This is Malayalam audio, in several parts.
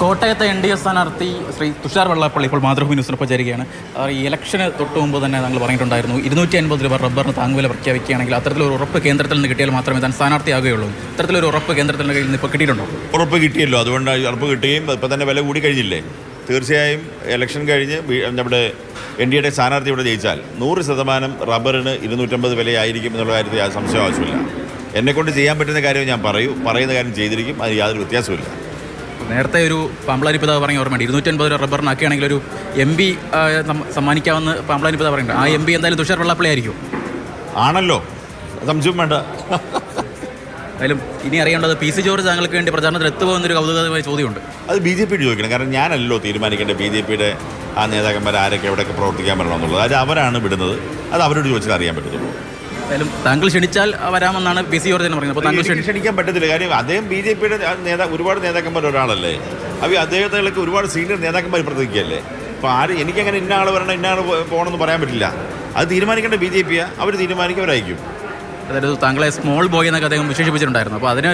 കോട്ടയത്തെ എൻ ഡി എ സ്ഥാനാർത്ഥി ശ്രീ തുഷാർ വെള്ളാപ്പള്ളി ഇപ്പോൾ മാതൃഭൂമി ന്യൂസിനൊപ്പം ചേരുകയാണ്. ഈ ഇലക്ഷന് തൊട്ട് മുമ്പ് തന്നെ നമ്മൾ പറഞ്ഞിട്ടുണ്ടായിരുന്നു ഇരുന്നൂറ്റി അൻപത് രൂപ റബ്ബറിന് താങ്ങുവില പ്രഖ്യാപിക്കുകയാണെങ്കിൽ അത്തരത്തിലൊരു ഉറപ്പ് കേന്ദ്രത്തിൽ നിന്ന് കിട്ടിയാൽ മാത്രമേ താൻ സ്ഥാനാർത്ഥിയാകുകയുള്ളൂ. ഇത്തരത്തിലൊരു ഉറപ്പ് കേന്ദ്രത്തിൽ നിന്ന് ഇപ്പോൾ കിട്ടിയിട്ടുണ്ടോ? ഉറപ്പ് കിട്ടിയല്ലോ. അതുകൊണ്ട് ഉറപ്പ് കിട്ടുകയും ഇപ്പം തന്നെ വില കൂടി കഴിഞ്ഞില്ലേ? തീർച്ചയായും ഇലക്ഷൻ കഴിഞ്ഞ് നമ്മുടെ എൻ ഡി എയുടെ സ്ഥാനാർത്ഥി ഇവിടെ ജയിച്ചാൽ നൂറ് ശതമാനം റബ്ബറിന് ഇരുന്നൂറ്റമ്പത് വിലയായിരിക്കും എന്നുള്ള കാര്യത്തിൽ സംശയം ആവശ്യമില്ല. എന്നെക്കൊണ്ട് ചെയ്യാൻ പറ്റുന്ന കാര്യം ഞാൻ പറയൂ. പറയുന്ന കാര്യം ചെയ്തിരിക്കും. അതിന് യാതൊരു വ്യത്യാസമില്ല നേരത്തെ ഒരു പാമ്പളാരി പിതാവ് പറഞ്ഞ ഓർമ്മയുണ്ട്. ഇരുന്നൂറ്റൻപത് രൂപ റബ്ബറിനാക്കുകയാണെങ്കിൽ ഒരു എം പി സമ്മാനിക്കാമെന്ന് പാമ്പളാരി പിതാവ് പറയുന്നുണ്ട്. ആ എം പി എന്തായാലും തുഷാർ വെള്ളാപ്പള്ളി ആയിരിക്കും. ആണല്ലോ. സംശയം വേണ്ട. എന്തായാലും ഇനി അറിയേണ്ടത് പി സി ജോർജ് താങ്കൾക്ക് വേണ്ടി പ്രചാരണത്തിൽ എത്തുമോ എന്നൊരു കൗതുകമായ ചോദ്യമുണ്ട്. അത് ബി ജെ പിയോട് ചോദിക്കണം. കാരണം ഞാനല്ലോ തീരുമാനിക്കേണ്ടത് ബി ജെ പിയുടെ ആ നേതാക്കന്മാർ ആരൊക്കെ എവിടെയൊക്കെ പ്രവർത്തിക്കാൻ പറ്റണം എന്നുള്ളത്. അത് അവരാണ് വിടുന്നത്. അത് അവരോട് ചോദിച്ചാൽ അറിയാൻ പറ്റത്തുള്ളൂ. എന്തായാലും താങ്കൾ ക്ഷണിച്ചാൽ വരാമെന്നാണ് പി സി ജോർജ് പറയുന്നത്. അപ്പോൾ താങ്കൾ ക്ഷണിക്കാൻ പറ്റത്തില്ല. കാര്യം അദ്ദേഹം ബി ജെ പിയുടെ നേതാ ഒരുപാട് നേതാക്കന്മാർ ഒരാളല്ലേ? അപ്പോൾ അദ്ദേഹത്തിലേക്ക് ഒരുപാട് സീനിയർ നേതാക്കന്മാർ പ്രവർത്തിക്കുകയല്ലേ അപ്പോൾ ആര് എനിക്കങ്ങനെ ഇന്ന ആൾ വരണം ഇന്ന ആൾ പോകണമെന്ന് പറയാൻ പറ്റില്ല. അത് തീരുമാനിക്കേണ്ട ബി ജെ പിയാണ് അവർ തീരുമാനിക്കും അവരായിരിക്കും അതായത് താങ്കളെ സ്മോൾ ബോയ് എന്നൊക്കെ അദ്ദേഹം വിശേഷിപ്പിച്ചിട്ടുണ്ടായിരുന്നു. അപ്പോൾ അതിന്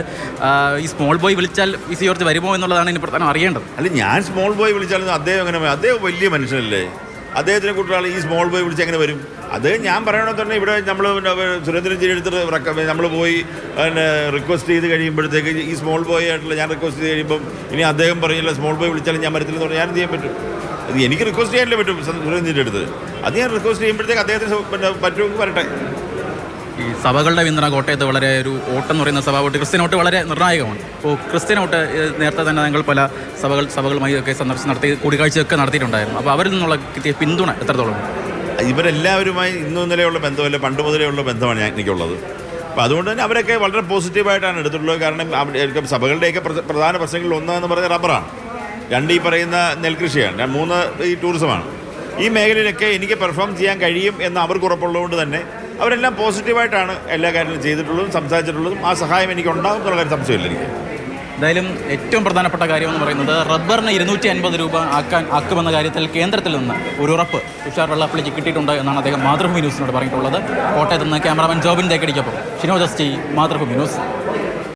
ഈ സ്മോൾ ബോയ് വിളിച്ചാൽ പി സി ജോർജ് വരുമോ എന്നുള്ളതാണ് ഇനി പ്രധാനം അറിയേണ്ടത്. അല്ല ഞാൻ സ്മോൾ ബോയ് വിളിച്ചാലും അദ്ദേഹം എങ്ങനെ വരും? അദ്ദേഹം വലിയ മനുഷ്യനല്ലേ? അദ്ദേഹത്തിനെ കൂട്ടുള്ള ഈ സ്മോൾ ബോയ് വിളിച്ച് എങ്ങനെ വരും? അത് ഞാൻ പറയണമെന്ന് തന്നെ ഇവിടെ നമ്മൾ സുരേന്ദ്രൻ ജിരി എടുത്തിട്ട് നമ്മൾ പോയി പിന്നെ റിക്വസ്റ്റ് ചെയ്ത് കഴിയുമ്പോഴത്തേക്ക് ഈ സ്മോൾ ബോയ് ആയിട്ടുള്ള ഞാൻ റിക്വസ്റ്റ് ചെയ്ത് കഴിയുമ്പം ഇനി അദ്ദേഹം പറയില്ല സ്മോൾ ബോയ് വിളിച്ചാലും ഞാൻ വരത്തില്ലെന്ന് പറഞ്ഞാൽ ഞാൻ എന്ത് ചെയ്യാൻ പറ്റും? അത് എനിക്ക് റിക്വസ്റ്റ് ചെയ്യാനല്ലേ പറ്റും സുരേന്ദ്രന്റെ അടുത്ത്. അത് ഞാൻ റിക്വസ്റ്റ് ചെയ്യുമ്പോഴത്തേക്ക് അദ്ദേഹത്തിന് പിന്നെ പറ്റുമെങ്കിൽ വരട്ടെ. ഈ സഭകളുടെ പിന്തുണ കോട്ടയത്ത് വളരെ ഒരു ഓട്ടം എന്ന് പറയുന്ന സഭ വോട്ട് ക്രിസ്ത്യൻ വോട്ട് വളരെ നിർണായകമാണ്. അപ്പോൾ ക്രിസ്ത്യൻ വോട്ട് നേരത്തെ തന്നെ ഞങ്ങൾ പല സഭകൾ സഭകളുമായി ഒക്കെ സന്ദർശനം നടത്തി കൂടിക്കാഴ്ചയൊക്കെ നടത്തിയിട്ടുണ്ടായിരുന്നു. അപ്പോൾ അവരിൽ നിന്നുള്ള പിന്തുണ എത്രത്തോളം? ഇവരെല്ലാവരുമായി ഇന്നും ഇന്നലെയുള്ള ബന്ധമല്ല പണ്ട് മുതലേ ഉള്ള ബന്ധമാണ് ഞാൻ എനിക്കുള്ളത് അപ്പോൾ അതുകൊണ്ട് തന്നെ അവരൊക്കെ വളരെ പോസിറ്റീവായിട്ടാണ് എടുത്തിട്ടുള്ളത്. കാരണം സഭകളുടെയൊക്കെ പ്ര- പ്രധാന പ്രശ്നങ്ങളിൽ ഒന്നെന്ന് പറഞ്ഞാൽ റബ്ബറാണ്. രണ്ട് ഈ പറയുന്ന നെൽകൃഷിയാണ്. മൂന്ന് ഈ ടൂറിസമാണ്. ഈ മേഖലയിലൊക്കെ എനിക്ക് പെർഫോം ചെയ്യാൻ കഴിയും എന്ന് അവർക്ക് ഉറപ്പുള്ളതുകൊണ്ട് തന്നെ അവരെല്ലാം പോസിറ്റീവായിട്ടാണ് എല്ലാ കാര്യങ്ങളും ചെയ്തിട്ടുള്ളതും സംസാരിച്ചിട്ടുള്ളതും ആ സഹായം എനിക്ക് ഉണ്ടാകും എന്നുള്ള കാര്യം സംശയമില്ല എനിക്ക്. എന്തായാലും ഏറ്റവും പ്രധാനപ്പെട്ട കാര്യം എന്ന് പറയുന്നത് റബ്ബറിന് ഇരുന്നൂറ്റി അൻപത് രൂപ ആക്കാൻ ആക്കുമെന്ന കാര്യത്തിൽ കേന്ദ്രത്തിൽ നിന്ന് ഒരു ഉറപ്പ് തുഷാർ വെള്ളാപ്പള്ളിക്ക് കിട്ടിയിട്ടുണ്ട് എന്നാണ് അദ്ദേഹം മാതൃഭൂമി ന്യൂസിനോട് പറഞ്ഞിട്ടുള്ളത്. കോട്ടയത്ത് നിന്ന് ക്യാമറാമാൻ ജോബിൻ തേക്കടിക്കപ്പോൾ ഷിനോ ജസ്റ്റി മാതൃഭൂമി ന്യൂസ്.